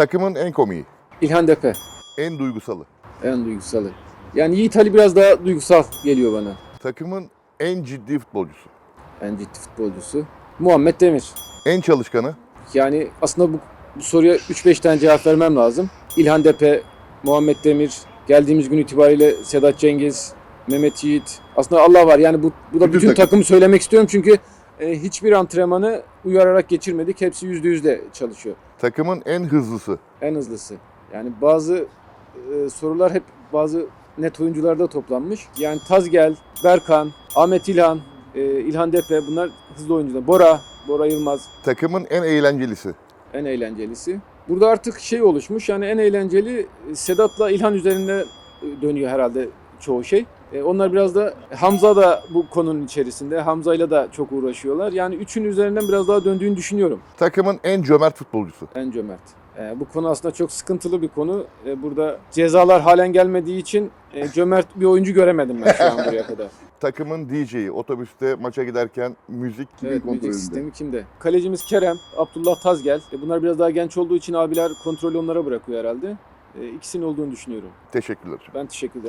Takımın en komiği, İlhan Depe en duygusalı. en duygusalı. Yani Yiğit Ali biraz daha duygusal geliyor bana. Takımın en ciddi futbolcusu. En ciddi futbolcusu. Muhammed Demir. En çalışkanı, Yani aslında bu, bu soruya 3-5 tane cevap vermem lazım. İlhan Depe, Muhammed Demir, geldiğimiz gün itibariyle Sedat Cengiz, Mehmet Yiğit. Aslında Allah var yani bu, bu da Bütün bütün, takım. takımı söylemek istiyorum çünkü e, hiçbir antrenmanı uyararak geçirmedik. Hepsi %100'de çalışıyor. takımın en hızlısı. En hızlısı. Yani bazı e, sorular hep bazı net oyuncularda toplanmış. Yani Tazgel, Berkan, Ahmet İlhan, e, İlhan Depe bunlar hızlı oyuncular. Bora, Bora Yılmaz Takımın en eğlencelisi. en eğlencelisi. Burada artık şey oluşmuş yani en eğlenceli e, Sedat'la İlhan üzerinde e, dönüyor herhalde çoğu şey. E, Onlar biraz da Hamza da bu konunun içerisinde. Hamza'yla da çok uğraşıyorlar. Yani üçün üzerinden biraz daha döndüğünü düşünüyorum. Takımın en cömert futbolcusu. En cömert. E, bu konu aslında çok sıkıntılı bir konu. E, burada cezalar halen gelmediği için e, cömert bir oyuncu göremedim ben şu an buraya kadar. Takımın DJ'i, otobüste maça giderken müzik Evet müzik kontrolünde. sistemi kimde? Kalecimiz Kerem, Abdullah Tazgel. E, bunlar biraz daha genç olduğu için abiler kontrolü onlara bırakıyor herhalde. E, ikisinin olduğunu düşünüyorum. Teşekkürler. Ben teşekkür ederim.